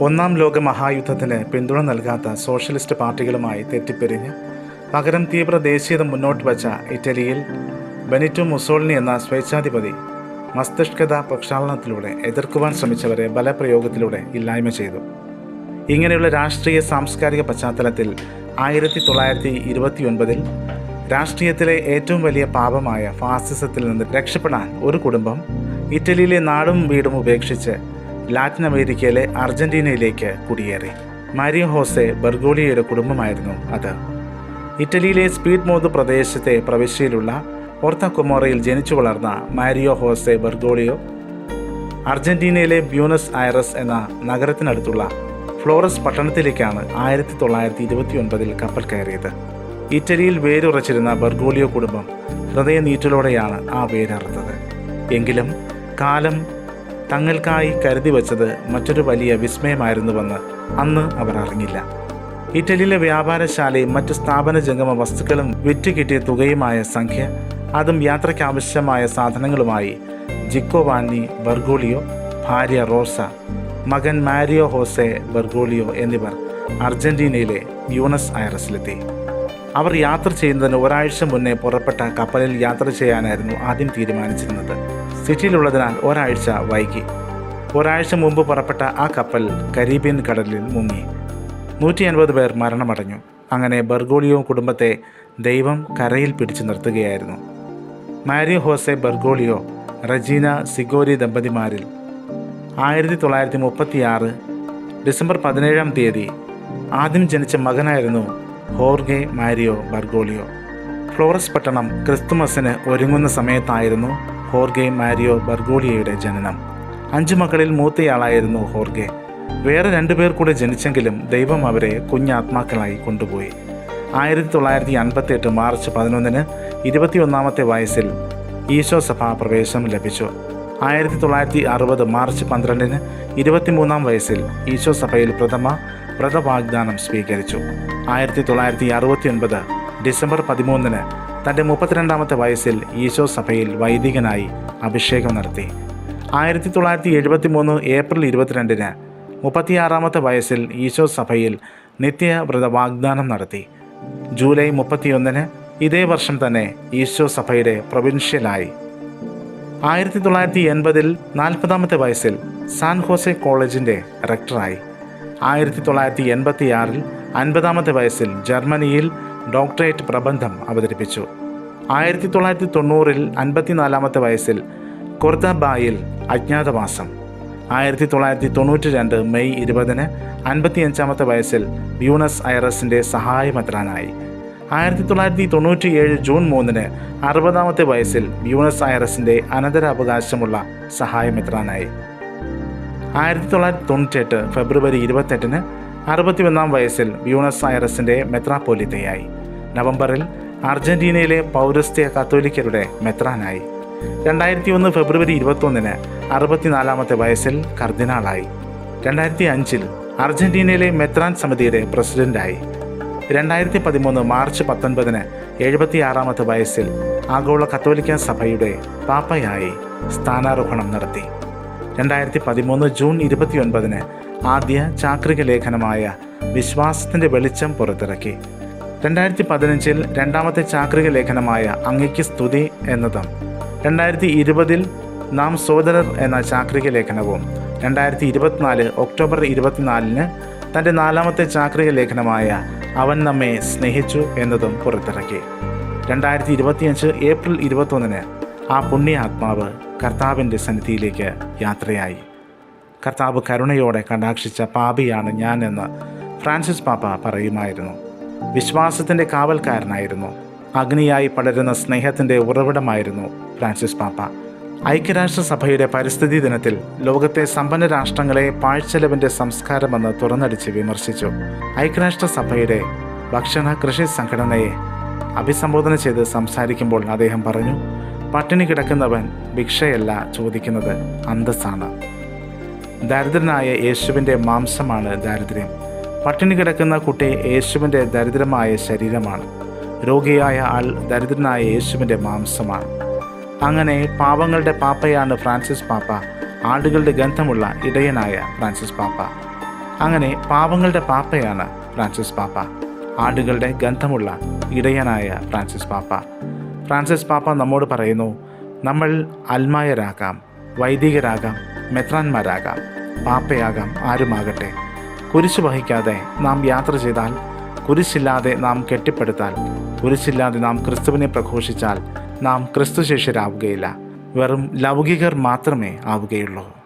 ഒന്നാം ലോക മഹായുദ്ധത്തിന് പിന്തുണ നൽകാത്ത സോഷ്യലിസ്റ്റ് പാർട്ടികളുമായി തെറ്റിപ്പിരിഞ്ഞ് പകരം തീവ്ര ദേശീയത മുന്നോട്ട് വച്ച ഇറ്റലിയിൽ ബെനിറ്റോ മുസോളിനി എന്ന സ്വേച്ഛാധിപതി മസ്തിഷ്കത പ്രക്ഷാളനത്തിലൂടെ എതിർക്കുവാൻ ശ്രമിച്ചവരെ ബലപ്രയോഗത്തിലൂടെ ഇല്ലായ്മ ചെയ്തു. ഇങ്ങനെയുള്ള രാഷ്ട്രീയ സാംസ്കാരിക പശ്ചാത്തലത്തിൽ ആയിരത്തി തൊള്ളായിരത്തി ഇരുപത്തിയൊൻപതിൽ രാഷ്ട്രീയത്തിലെ ഏറ്റവും വലിയ പാപമായ ഫാസിസത്തിൽ നിന്ന് രക്ഷപ്പെടാൻ ഒരു കുടുംബം ഇറ്റലിയിലെ നാടും വീടും ഉപേക്ഷിച്ച് ലാറ്റിൻ അമേരിക്കയിലെ അർജന്റീനയിലേക്ക് കുടിയേറി. മാരിയോ ഹോസെ ബർഗോളിയയുടെ കുടുംബമായിരുന്നു അത്. ഇറ്റലിയിലെ സ്പീഡ് മോദ് പ്രദേശത്തെ പ്രവിശ്യയിലുള്ള ഓർത്ത കൊമോറയിൽ ജനിച്ചു വളർന്ന മാരിയോ ഹോസെ ബർഗോളിയോ അർജന്റീനയിലെ ബ്യൂണസ് ഐറസ് എന്ന നഗരത്തിനടുത്തുള്ള ഫ്ലോറസ് പട്ടണത്തിലേക്കാണ് ആയിരത്തി തൊള്ളായിരത്തി ഇരുപത്തി ഒൻപതിൽ കപ്പൽ കയറിയത്. ഇറ്റലിയിൽ വേരുറച്ചിരുന്ന ബർഗോളിയോ കുടുംബം ഹൃദയനീറ്റലോടെയാണ് ആ വേരറുത്തത് എങ്കിലും കാലം തങ്ങൾക്കായി കരുതി വച്ചത് മറ്റൊരു വലിയ വിസ്മയമായിരുന്നുവെന്ന് അന്ന് അവർ അറിഞ്ഞില്ല. ഇറ്റലിയിലെ വ്യാപാരശാലയും മറ്റ് സ്ഥാപന ജംഗമ വസ്തുക്കളും വിറ്റ് കിട്ടിയ തുകയുമായ സംഖ്യ അതും യാത്രയ്ക്കാവശ്യമായ സാധനങ്ങളുമായി ജിക്കോവാനി ബർഗോളിയോ ഭാര്യ റോസ മകൻ മാരിയോ ഹോസെ ബർഗോളിയോ എന്നിവർ അർജന്റീനയിലെ ബ്യൂണസ് ഐറസിലെത്തി. അവർ യാത്ര ചെയ്യുന്നതിന് ഒരാഴ്ച മുന്നേ പുറപ്പെട്ട കപ്പലിൽ യാത്ര ചെയ്യാനായിരുന്നു ആദ്യം തീരുമാനിച്ചിരുന്നത്. സിറ്റിയിലുള്ളതിനാൽ ഒരാഴ്ച വൈകി. ഒരാഴ്ച മുമ്പ് പുറപ്പെട്ട ആ കപ്പൽ കരീബിയൻ കടലിൽ മുങ്ങി. നൂറ്റി അൻപത് പേർ മരണമടഞ്ഞു. അങ്ങനെ ബർഗോളിയോ കുടുംബത്തെ ദൈവം കരയിൽ പിടിച്ചു നിർത്തുകയായിരുന്നു. Mario Jose Bergoglio Regina Sivori ദമ്പതിമാരിൽ ആയിരത്തി തൊള്ളായിരത്തി മുപ്പത്തിയാറ് ഡിസംബർ പതിനേഴാം തീയതി ആദ്യം ജനിച്ച മകനായിരുന്നു ഹോർഗെ മാരിയോ ബർഗോളിയോ. ഫ്ലോറസ് പട്ടണം ക്രിസ്തുമസിന് ഒരുങ്ങുന്ന സമയത്തായിരുന്നു ഹോർഗെ മാരിയോ ബർഗോളിയയുടെ ജനനം. അഞ്ചു മക്കളിൽ മൂത്തയാളായിരുന്നു ഹോർഗെ. വേറെ രണ്ടുപേർ കൂടെ ജനിച്ചെങ്കിലും ദൈവം അവരെ കുഞ്ഞാത്മാക്കളായി കൊണ്ടുപോയി. ആയിരത്തി തൊള്ളായിരത്തി അൻപത്തി എട്ട് മാർച്ച് പതിനൊന്നിന് ഇരുപത്തിയൊന്നാമത്തെ വയസ്സിൽ ഈശോ സഭ പ്രവേശനം ലഭിച്ചു. ആയിരത്തി തൊള്ളായിരത്തി അറുപത് മാർച്ച് പന്ത്രണ്ടിന് ഇരുപത്തിമൂന്നാം വയസ്സിൽ ഈശോ സഭയിൽ പ്രഥമ വ്രതവാഗ്ദാനം സ്വീകരിച്ചു. ആയിരത്തി തൊള്ളായിരത്തി അറുപത്തി ഒൻപത് ഡിസംബർ പതിമൂന്നിന് തന്റെ മുപ്പത്തിരണ്ടാമത്തെ വയസ്സിൽ ഈശോ സഭയിൽ വൈദികനായി അഭിഷേകം നടത്തി. ആയിരത്തി തൊള്ളായിരത്തി എഴുപത്തി മൂന്ന് ഏപ്രിൽ ഇരുപത്തിരണ്ടിന് മുപ്പത്തിയാറാമത്തെ വയസ്സിൽ ഈശോ സഭയിൽ നിത്യവ്രത വാഗ്ദാനം നടത്തി. ജൂലൈ മുപ്പത്തിയൊന്നിന് ഇതേ വർഷം തന്നെ ഈശോ സഭയുടെ പ്രൊവിൻഷ്യലായി. ആയിരത്തി തൊള്ളായിരത്തി എൺപതിൽ നാൽപ്പതാമത്തെ വയസ്സിൽ സാൻ ഹോസെ കോളേജിന്റെ റെക്ടറായി. ആയിരത്തി തൊള്ളായിരത്തി എൺപത്തിയാറിൽ അൻപതാമത്തെ വയസ്സിൽ ജർമ്മനിയിൽ ഡോക്ടറേറ്റ് പ്രബന്ധം അവതരിപ്പിച്ചു. ആയിരത്തി തൊള്ളായിരത്തി തൊണ്ണൂറിൽ അൻപത്തിനാലാമത്തെ വയസ്സിൽ കൊർദബായിൽ അജ്ഞാതവാസം. ആയിരത്തി തൊള്ളായിരത്തി തൊണ്ണൂറ്റി രണ്ട് മെയ് ഇരുപതിന് അൻപത്തിയഞ്ചാമത്തെ വയസ്സിൽ ബ്യൂണസ് ഐറസിന്റെ സഹായമെത്രാനായി. ആയിരത്തി തൊള്ളായിരത്തി തൊണ്ണൂറ്റി ഏഴ് ജൂൺ മൂന്നിന് അറുപതാമത്തെ വയസ്സിൽ ബ്യൂണസ് ഐറസിന്റെ അനന്തരാവകാശമുള്ള സഹായമെത്രാനായി. ആയിരത്തി തൊള്ളായിരത്തി തൊണ്ണൂറ്റെട്ട് ഫെബ്രുവരി ഇരുപത്തെട്ടിന് അറുപത്തിയൊന്നാം വയസ്സിൽ ബ്യൂണസ് ഐറസിന്റെ മെത്രാപ്പോലിത്തയായി. നവംബറിൽ അർജന്റീനയിലെ പൗരസ്ത്യ കത്തോലിക്കരുടെ മെത്രാനായി. രണ്ടായിരത്തി ഒന്ന് ഫെബ്രുവരി ഇരുപത്തൊന്നിന് അറുപത്തിനാലാമത്തെ വയസ്സിൽ കർദിനാളായി. രണ്ടായിരത്തി അഞ്ചിൽ അർജന്റീനയിലെ മെത്രാൻ സമിതിയുടെ പ്രസിഡന്റായി. രണ്ടായിരത്തി പതിമൂന്ന് മാർച്ച് പത്തൊൻപതിന് എഴുപത്തിയാറാമത്തെ വയസ്സിൽ ആഗോള കത്തോലിക്ക സഭയുടെ പാപ്പയായി സ്ഥാനാരോഹണം നടത്തി. രണ്ടായിരത്തി പതിമൂന്ന് ജൂൺ ഇരുപത്തിയൊൻപതിന് ആദ്യ ചാക്രിക ലേഖനമായ വിശ്വാസത്തിന്റെ വെളിച്ചം പുറത്തിറക്കി. രണ്ടായിരത്തി പതിനഞ്ചിൽ രണ്ടാമത്തെ ചാക്രിക ലേഖനമായ അങ്ങയ്ക്ക് സ്തുതി എന്നതും രണ്ടായിരത്തി ഇരുപതിൽ നാം സോദരർ എന്ന ചാക്രിക ലേഖനവും രണ്ടായിരത്തി ഇരുപത്തിനാല് ഒക്ടോബർ ഇരുപത്തിനാലിന് തന്റെ നാലാമത്തെ ചാക്രിക ലേഖനമായ അവൻ നമ്മെ സ്നേഹിച്ചു എന്നതും പുറത്തിറക്കി. രണ്ടായിരത്തി ഇരുപത്തിയഞ്ച് ഏപ്രിൽ ഇരുപത്തൊന്നിന് ആ പുണ്യ ആത്മാവ് കർത്താവിന്റെ സന്നിധിയിലേക്ക് യാത്രയായി. കർത്താവ് കരുണയോടെ കടാക്ഷിച്ച പാപിയാണ് ഞാനെന്ന് ഫ്രാൻസിസ് പാപ്പ പറയുമായിരുന്നു. വിശ്വാസത്തിന്റെ കാവൽക്കാരനായിരുന്നു. അഗ്നിയായി പടരുന്ന സ്നേഹത്തിന്റെ ഉറവിടമായിരുന്നു ഫ്രാൻസിസ് പാപ്പ. ഐക്യരാഷ്ട്രസഭയുടെ പരിസ്ഥിതി ദിനത്തിൽ ലോകത്തെ സമ്പന്ന രാഷ്ട്രങ്ങളെ പാഴ്ചെലവിന്റെ സംസ്കാരമെന്ന് തുറന്നടിച്ച് വിമർശിച്ചു. ഐക്യരാഷ്ട്രസഭയുടെ ഭക്ഷണ കൃഷി സംഘടനയെ അഭിസംബോധന ചെയ്ത് സംസാരിക്കുമ്പോൾ അദ്ദേഹം പറഞ്ഞു പട്ടിണി കിടക്കുന്നവൻ ഭിക്ഷയല്ല ചോദിക്കുന്നത് അന്തസ്സാണ്. ദരിദ്രനായ യേശുവിന്റെ മാംസമാണ് ദാരിദ്ര്യം. പട്ടിണി കിടക്കുന്ന കുട്ടി യേശുവിന്റെ ദരിദ്രമായ ശരീരമാണ്. രോഗിയായ ആൾ ദരിദ്രനായ യേശുവിന്റെ മാംസമാണ്. അങ്ങനെ പാപങ്ങളുടെ പാപ്പയാണ് ഫ്രാൻസിസ് പാപ്പ. ആടുകളുടെ ഗന്ധമുള്ള ഇടയനായ ഫ്രാൻസിസ് പാപ്പ. അങ്ങനെ പാപങ്ങളുടെ പാപ്പയാണ് ഫ്രാൻസിസ് പാപ്പ. ആടുകളുടെ ഗന്ധമുള്ള ഇടയനായ ഫ്രാൻസിസ് പാപ്പ. ഫ്രാൻസിസ് പാപ്പ നമ്മോട് പറയുന്നു നമ്മൾ അൽമായരാകാം വൈദികരാകാം മെത്രാന്മാരാകാം. പാപ്പയാകാം ആരുമാകട്ടെ. കുരിശ് വഹിക്കാതെ നാം യാത്ര ചെയ്താൽ കുരിശില്ലാതെ നാം കെട്ടിപ്പടുത്താൽ കുരിശില്ലാതെ നാം ക്രിസ്തുവിനെ പ്രഘോഷിച്ചാൽ നാം ക്രിസ്തുശേഷരാവുകയില്ല. വെറും ലൗകികർ മാത്രമേ ആവുകയുള്ളൂ.